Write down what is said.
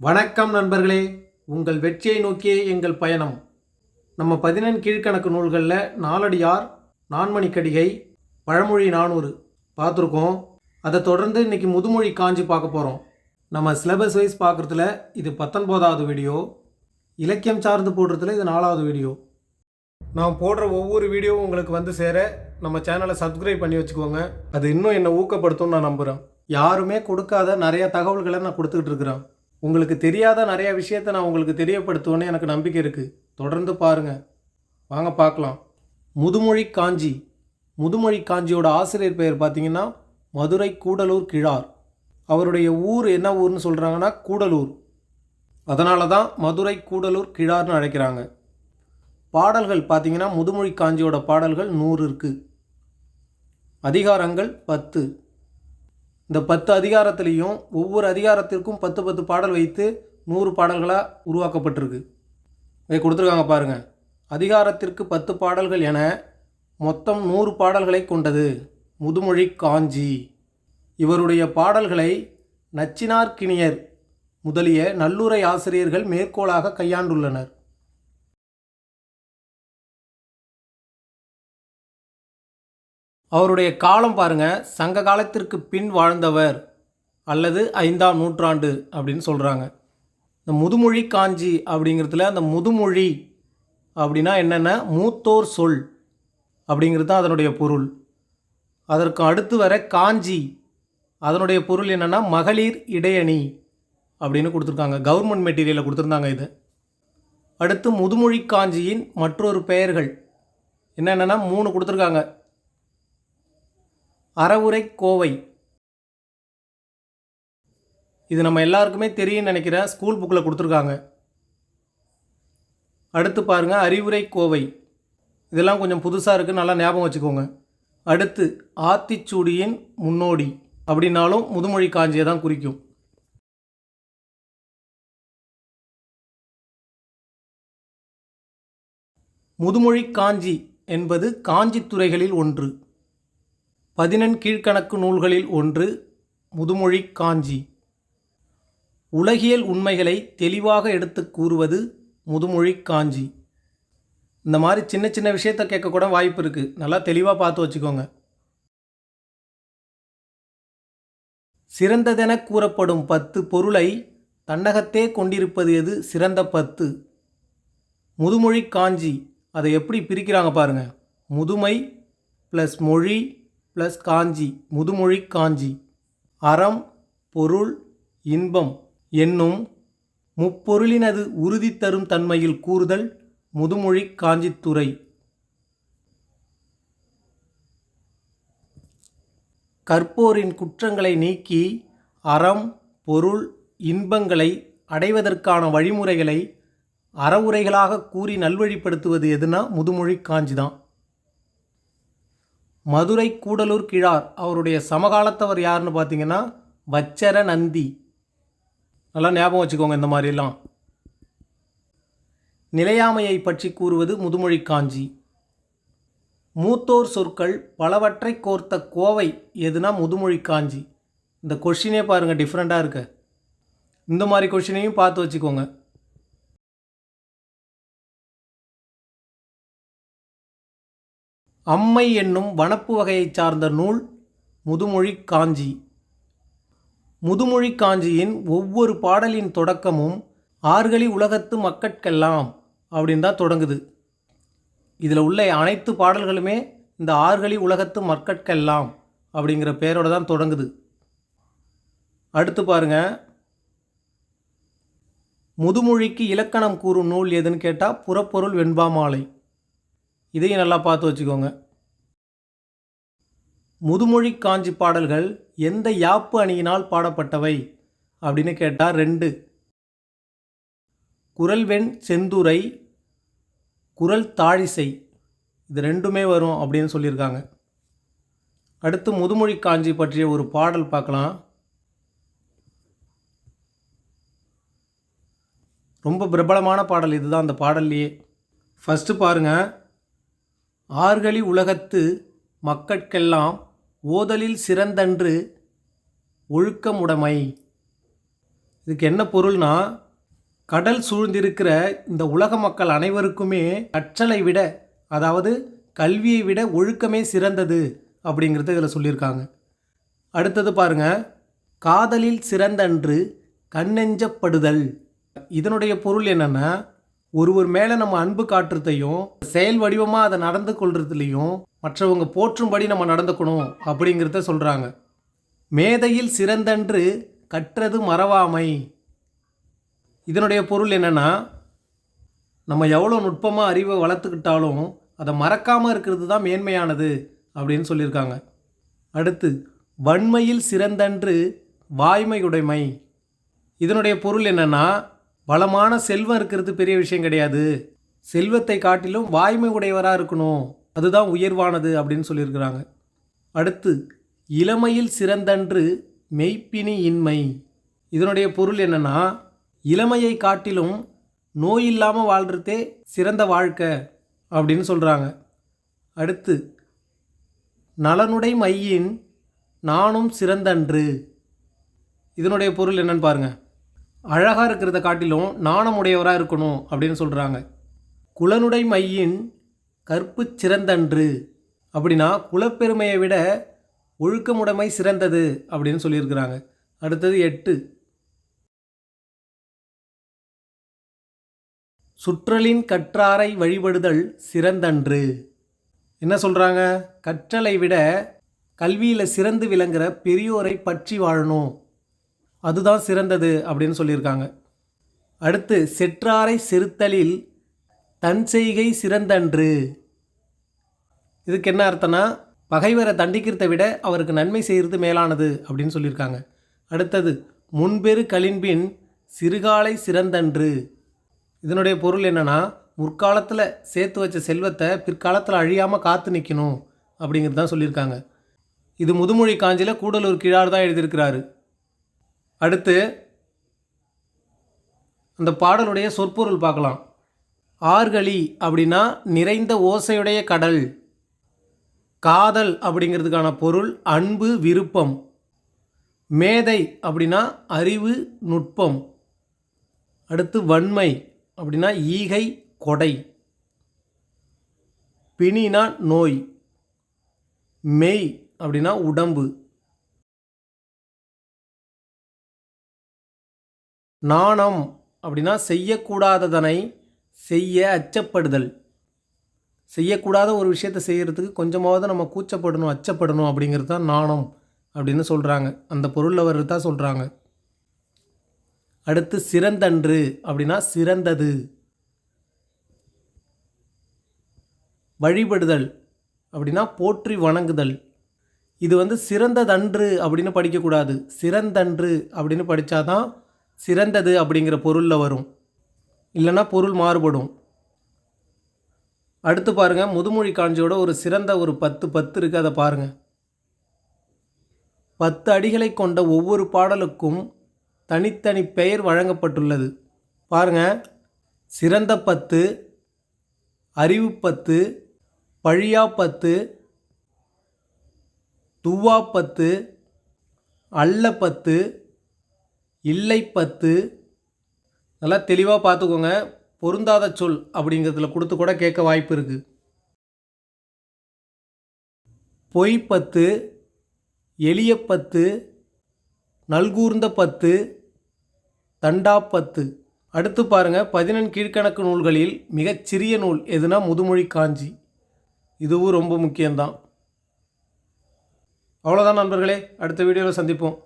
வணக்கம் நண்பர்களே. உங்கள் வெற்றியை நோக்கியே எங்கள் பயணம். நம்ம பதினெண் கீழ்க்கணக்கு நூல்களில் நாலடியார் நான்மணிக்கடிகை பழமொழி நானூறு பார்த்துருக்கோம். அதை தொடர்ந்து இன்னைக்கு முதுமொழி காஞ்சி பார்க்க போகிறோம் நம்ம சிலபஸ் வைஸ் பார்க்குறதுல இது பத்தொன்பதாவது வீடியோ இலக்கியம் சார்ந்து போடுறதுல இது நாலாவது வீடியோ நான் போடுற ஒவ்வொரு வீடியோவும் உங்களுக்கு வந்து சேர நம்ம சேனலை சப்ஸ்கிரைப் பண்ணி வச்சுக்கோங்க. அது இன்னும் என்னை ஊக்கப்படுத்தும்னு நான் நம்புகிறேன் யாருமே கொடுக்காத நிறைய தகவல்களை நான் கொடுத்துக்கிட்டு இருக்கிறேன். உங்களுக்கு தெரியாத நிறைய விஷயத்தை நான் உங்களுக்கு தெரியப்படுத்துவேன்னு எனக்கு நம்பிக்கை இருக்குது தொடர்ந்து பாருங்கள் வாங்க பார்க்கலாம். முதுமொழி காஞ்சி. முதுமொழி காஞ்சியோட ஆசிரியர் பெயர் பார்த்தீங்கன்னா மதுரை கூடலூர் கிழார். அவருடைய ஊர் என்ன ஊர்னு சொல்கிறாங்கன்னா கூடலூர். அதனால தான் மதுரை கூடலூர் கிழார்னு அழைக்கிறாங்க. பாடல்கள் பார்த்தீங்கன்னா முதுமொழி காஞ்சியோட பாடல்கள் நூறு இருக்குது அதிகாரங்கள் பத்து. இந்த பத்து அதிகாரத்திலையும் ஒவ்வொரு அதிகாரத்திற்கும் பத்து பத்து பாடல் வைத்து நூறு பாடல்களாக உருவாக்கப்பட்டிருக்கு. இதை கொடுத்துருக்காங்க பாருங்கள் அதிகாரத்திற்கு பத்து பாடல்கள் என மொத்தம் நூறு பாடல்களை கொண்டது. முதுமொழி காஞ்சி. இவருடைய பாடல்களை நச்சினார்கிணியர் முதலிய நல்லுரை ஆசிரியர்கள் மேற்கோளாக கையாண்டுள்ளனர். அவருடைய காலம் பாருங்க. சங்க காலத்திற்கு பின் வாழ்ந்தவர் அல்லது ஐந்தாம் நூற்றாண்டு அப்படின்னு சொல்கிறாங்க இந்த முதுமொழி காஞ்சி அப்படிங்கிறதுல அந்த முதுமொழி அப்படின்னா என்னென்ன? மூத்தோர் சொல் அப்படிங்கிறது தான் அதனுடைய பொருள். அதற்கு அடுத்து வர காஞ்சி அதனுடைய பொருள் என்னென்னா மகளிர் இடையணி அப்படின்னு கொடுத்துருக்காங்க. கவர்மெண்ட் மெட்டீரியலில் கொடுத்துருந்தாங்க இது. அடுத்து முதுமொழி காஞ்சியின் மற்றொரு பெயர்கள் என்னென்னா மூணு கொடுத்துருக்காங்க. அறவுரை கோவை. இது நம்ம எல்லாருக்குமே தெரியும்னு நினைக்கிறேன் ஸ்கூல் புக்கில் கொடுத்துருக்காங்க. அடுத்து பாருங்கள் அறிவுரை கோவை. இதெல்லாம் கொஞ்சம் புதுசாக இருக்குது நல்லா ஞாபகம் வச்சுக்கோங்க. அடுத்து ஆத்திச்சூடியின் முன்னோடி அப்படின்னாலும் முதுமொழி காஞ்சியை தான் குறிக்கும். முதுமொழி காஞ்சி என்பது காஞ்சித்துறைகளில் ஒன்று. பதினெண் கீழ்க்கணக்கு நூல்களில் ஒன்று முதுமொழி காஞ்சி. உலகியல் உண்மைகளை தெளிவாக எடுத்து கூறுவது முதுமொழி காஞ்சி. இந்த மாதிரி சின்ன சின்ன விஷயத்த கேட்க கூட வாய்ப்பு இருக்குது நல்லா தெளிவாக பார்த்து வச்சுக்கோங்க. சிறந்ததென கூறப்படும் பத்து பொருளை தன்னகத்தே கொண்டிருப்பது எது? சிறந்த பத்து. முதுமொழி காஞ்சி. அதை எப்படி பிரிக்கிறாங்க பாருங்க. முதுமை ப்ளஸ் மொழி ப்ளஸ் காஞ்சி முதுமொழி காஞ்சி. அறம் பொருள் இன்பம் என்னும் முப்பொருளினது உறுதி தரும் தன்மையில் கூறுதல் முதுமொழி காஞ்சித்துறை. கற்போரின் குற்றங்களை நீக்கி அறம் பொருள் இன்பங்களை அடைவதற்கான வழிமுறைகளை அறவுரைகளாக கூறி நல்வழிப்படுத்துவது எதுனா முதுமொழி காஞ்சி தான் மதுரை கூடலூர் கிழார் அவருடைய சமகாலத்தவர் யாருன்னு பார்த்தீங்கன்னா வச்சர நந்தி. நல்லா ஞாபகம் வச்சுக்கோங்க இந்த மாதிரிலாம். நிலையாமையை பற்றி கூறுவது முதுமொழி காஞ்சி. மூத்தோர் சொற்கள் பலவற்றை கோர்த்த கோவை எதுனா முதுமொழி காஞ்சி. இந்த கொஷினே பாருங்கள் டிஃப்ரெண்ட்டாக இருக்க. இந்த மாதிரி கொஷினையும் பார்த்து வச்சுக்கோங்க. அம்மை என்னும் வனப்பு வகையைச் சார்ந்த நூல் முதுமொழி காஞ்சி. முதுமொழி காஞ்சியின் ஒவ்வொரு பாடலின் தொடக்கமும் ஆறுகளி உலகத்து மக்கட்கெல்லாம் அப்படின்னு தான் தொடங்குது. இதில் உள்ள அனைத்து பாடல்களுமே இந்த ஆறுகளி உலகத்து மக்கட்கெல்லாம் அப்படிங்கிற பேரோட தான் தொடங்குது. அடுத்து பாருங்க. முதுமொழிக்கு இலக்கணம் கூறும் நூல் எதுன்னு கேட்டால் புறப்பொருள் வெண்பாமாலை இதையும் நல்லா பார்த்து வச்சுக்கோங்க. முதுமொழி காஞ்சி பாடல்கள் எந்த யாப்பு அணியினால் பாடப்பட்டவை? அப்படின்னு கேட்டால் ரெண்டு. குரல்வெண் செந்துரை குரல் தாழிசை இது ரெண்டுமே வரும் அப்படின்னு சொல்லியிருக்காங்க. அடுத்து முதுமொழி காஞ்சி பற்றிய ஒரு பாடல் பார்க்கலாம். ரொம்ப பிரபலமான பாடல் இதுதான் அந்த பாடல்லையே. ஃபஸ்ட்டு பாருங்கள் ஆர்கழி உலகத்து மக்கட்கெல்லாம் ஓதலில் சிறந்தன்று ஒழுக்கமுடைமை. இதுக்கு என்ன பொருள்னா கடல் சூழ்ந்திருக்கிற இந்த உலக மக்கள் அனைவருக்குமே கற்றலை விட அதாவது கல்வியை விட ஒழுக்கமே சிறந்தது அப்படிங்கிறத இதில் சொல்லியிருக்காங்க. அடுத்தது பாருங்க காதலில் சிறந்தன்று கண்ணெஞ்சப்படுதல். இதனுடைய பொருள் என்னன்னா ஒருவர் மேலே நம்ம அன்பு காட்டுறதையும் செயல் வடிவமாக அதை நடந்து கொள்றதுலையும் மற்றவங்க போற்றும்படி நம்ம நடந்துக்கணும் அப்படிங்கிறத சொல்கிறாங்க மேதையில் சிறந்தன்று கற்றது மறவாமை. இதனுடைய பொருள் என்னென்னா நம்ம எவ்வளோ நுட்பமாக அறிவை வளர்த்துக்கிட்டாலும் அதை மறக்காமல் இருக்கிறது தான் மேன்மையானது அப்படின்னு சொல்லியிருக்காங்க. அடுத்து வன்மையில் சிறந்தன்று வாய்மையுடைமை. இதனுடைய பொருள் என்னென்னா வளமான செல்வம் இருக்கிறது பெரிய விஷயம் கிடையாது. செல்வத்தை காட்டிலும் வாய்மை உடையவராக இருக்கணும். அதுதான் உயர்வானது அப்படின்னு சொல்லியிருக்கிறாங்க. அடுத்து இளமையில் சிறந்தன்று மெய்ப்பினி இன்மை. இதனுடைய பொருள் என்னென்னா இளமையை காட்டிலும் நோய் இல்லாமல் வாழ்கிறதே சிறந்த வாழ்க்கை அப்படின்னு சொல்கிறாங்க அடுத்து நலனுடை மையின் நானும் சிறந்தன்று. இதனுடைய பொருள் என்னன்னு பாருங்கள் அழகாக இருக்கிறத காட்டிலும் நாணமுடையவராக இருக்கணும் அப்படின்னு சொல்கிறாங்க குலனுடை மையின் கற்பு சிறந்தன்று. அப்படின்னா குலப்பெருமையை விட ஒழுக்கமுடைமை சிறந்தது அப்படின்னு சொல்லியிருக்கிறாங்க. அடுத்தது எட்டு. சுற்றலின் கற்றாரை வழிபடுதல் சிறந்தன்று. என்ன சொல்கிறாங்க கற்றலை விட கல்வியில் சிறந்து விளங்குற பெரியோரை பற்றி வாழணும். அதுதான் சிறந்தது அப்படின்னு சொல்லியிருக்காங்க. அடுத்து செற்றாரை செருத்தலில் தன் செய்கை சிறந்தன்று. இதுக்கு என்ன அர்த்தம்னா பகைவரை தண்டிக்கிறத விட அவருக்கு நன்மை செய்கிறது மேலானது அப்படின்னு சொல்லியிருக்காங்க. அடுத்தது முன்பெரு கலின்பின் சிறுகாலை சிறந்தன்று. இதனுடைய பொருள் என்னென்னா முற்காலத்தில் சேர்த்து வச்ச செல்வத்தை பிற்காலத்தில் அழியாமல் காத்து நிற்கணும் அப்படிங்கிறது தான் சொல்லியிருக்காங்க. இது முதுமொழி காஞ்சியில் கூடலூர் கிழார் தான் எழுதியிருக்கிறாரு. அடுத்து அந்த பாடலுடைய சொற்பொருள் பார்க்கலாம். ஆர்கழி அப்படின்னா நிறைந்த ஓசையுடைய கடல். காதல் அப்படிங்கிறதுக்கான பொருள் அன்பு விருப்பம். மேதை அப்படின்னா அறிவு நுட்பம். அடுத்து வன்மை அப்படின்னா ஈகை கொடை. பிணினா நோய். மெய் அப்படின்னா உடம்பு. நாணம் அப்படின்னா செய்யக்கூடாததனை செய்ய அச்சப்படுதல். செய்யக்கூடாத ஒரு விஷயத்தை செய்கிறதுக்கு கொஞ்சமாவது நம்ம கூச்சப்படணும் அச்சப்படணும் அப்படிங்கிறது தான் நாணம் அப்படின்னு சொல்கிறாங்க அந்த பொருளில் வர்றது தான் சொல்கிறாங்க அடுத்து சிறந்தன்று அப்படின்னா சிறந்தது. வழிபடுதல் அப்படின்னா போற்றி வணங்குதல். இது வந்து சிறந்ததன்று அப்படின்னு படிக்கக்கூடாது. சிறந்தன்று அப்படின்னு படித்தாதான் சிறந்தது அப்படிங்கிற பொருளில் வரும். இல்லைன்னா பொருள் மாறுபடும். அடுத்து பாருங்கள் முதுமொழி காஞ்சியோட ஒரு சிறந்த ஒரு பத்து பத்து இருக்குது அதை பாருங்கள் பத்து அடிகளை கொண்ட ஒவ்வொரு பாடலுக்கும் தனித்தனி பெயர் வழங்கப்பட்டுள்ளது. பாருங்கள் சிறந்த பத்து அறிவு பத்து பழியா பத்து துவா பத்து அல்ல பத்து இல்லை பத்து. நல்லா தெளிவாக பார்த்துக்கோங்க. பொருந்தாத சொல் அப்படிங்கிறதுல கொடுத்து கூட கேட்க வாய்ப்பு இருக்குது பொய் பத்து எளிய பத்து நல்கூர்ந்த பத்து தண்டாப்பத்து அடுத்து பாருங்கள் பதினெண் கீழ்க்கணக்கு நூல்களில் மிகச்சிறிய நூல் எதுனா முதுமொழி காஞ்சி. இதுவும் ரொம்ப முக்கியம்தான். அவ்வளோதான் நண்பர்களே. அடுத்த வீடியோவில் சந்திப்போம்.